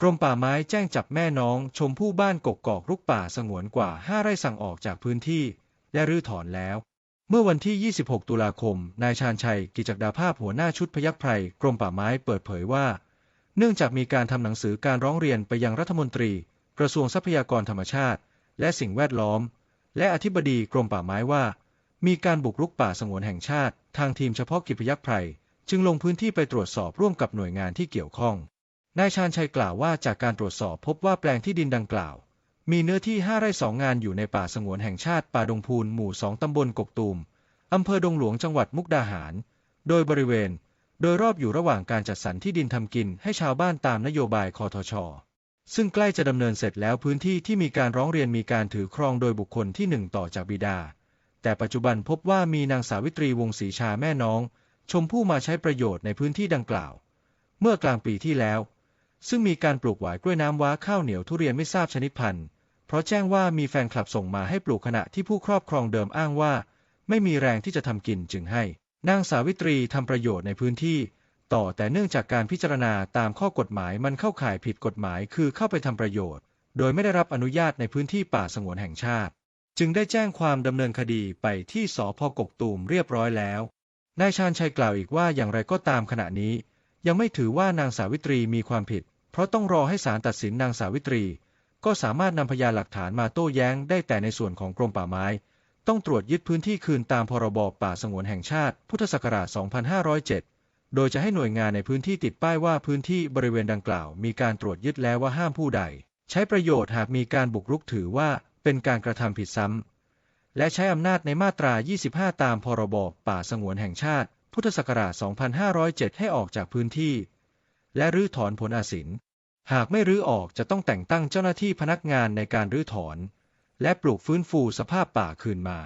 กรมป่าไม้แจ้งจับแม่น้องชมพู่บ้านกกกอกรุกป่าสงวนกว่า 5 ไร่สั่งออกจากพื้นที่ และรื้อถอนแล้ว เมื่อวันที่ 26 ตุลาคม นายชาญชัย กิจกดาภาพหัวหน้าชุดพยัคฆ์ไพรกรมป่าไม้เปิดเผยว่า เนื่องจากมีการทำหนังสือการร้องเรียนไปยังรัฐมนตรี กระทรวงทรัพยากรธรรมชาติ และสิ่งแวดล้อม และอธิบดีกรมป่าไม้ว่า มีการบุกรุกป่าสงวนแห่งชาติ ทางทีมเฉพาะกิจพยัคไพรจึงลงพื้นที่ไปตรวจสอบร่วมกับหน่วยงานที่เกี่ยวข้อง นายชาญชัยกล่าวว่าจากการตรวจสอบพบว่าแปลงที่ดินดังกล่าว มีเนื้อที่ 5 ไร่สองงานอยู่ในป่าสงวนแห่งชาติป่าดงพูนหมู่ 2 ตำบลกกตูม อำเภอดงหลวงจังหวัดมุกดาหาร โดยบริเวณ โดยรอบอยู่ระหว่างการจัดสรรที่ดินทำกินให้ชาวบ้านตามนโยบายคอทช ซึ่งใกล้จะดำเนินเสร็จแล้วพื้นที่ที่มีการร้องเรียนมีการถือครองโดยบุคคลที่หนึ่งต่อจากบิดา แต่ปัจจุบันพบว่ามีนางสาวิตรีวงศรีชาแม่น้อง ชมพู่มาใช้ประโยชน์ในพื้นที่ดังกล่าว เมื่อกลางปีที่แล้ว ซึ่งมีการปลูกหวายกล้วยน้ำว้าข้าวเหนียวทุเรียนไม่ทราบชนิดพันธุ์ เพราะแจ้งว่ามีแฟนคลับส่งมาให้ปลูกขณะที่ผู้ครอบครองเดิมอ้างว่า ไม่มีแรงที่จะทำกินจึงให้ นางสาวิตรีทำประโยชน์ในพื้นที่ ต่อแต่เนื่องจากการพิจารณาตามข้อกฎหมายมันเข้าข่ายผิดกฎหมายคือเข้าไปทำประโยชน์ โดยไม่ได้รับอนุญาตในพื้นที่ป่าสงวนแห่งชาติ จึงได้แจ้งความดำเนินคดีไปที่สพกกตูมเรียบร้อยแล้วนายชาญชัยกล่าวอีกว่าอย่างไรก็ตามขณะนี้ ยังไม่ถือว่านางสาวิตรีมีความผิด เพราะต้องรอให้ศาลตัดสินนางสาวิตรี ก็สามารถนำพยานหลักฐานมาโต้แย้งได้แต่ในส่วนของกรมป่าไม้ ต้องตรวจยึดพื้นที่คืนตามพรบป่าสงวนแห่งชาติ พุทธศักราช 2507 โดยจะให้หน่วยงานในพื้นที่ติดป้ายว่าพื้นที่บริเวณดังกล่าว มีการตรวจยึดแล้วว่าห้ามผู้ใด ใช้ประโยชน์หากมีการบุกรุกถือว่าเป็นการกระทำผิดซ้ำและใช้อำนาจในมาตรา 25 ตามพรบป่าสงวนแห่งชาติ พุทธศักราช 2507 ให้ออกจากพื้นที่ และรื้อถอนผลอาสิน หากไม่รื้อออกจะต้องแต่งตั้งเจ้าหน้าที่พนักงานในการรื้อถอน และปลูกฟื้นฟูสภาพป่าคืนมา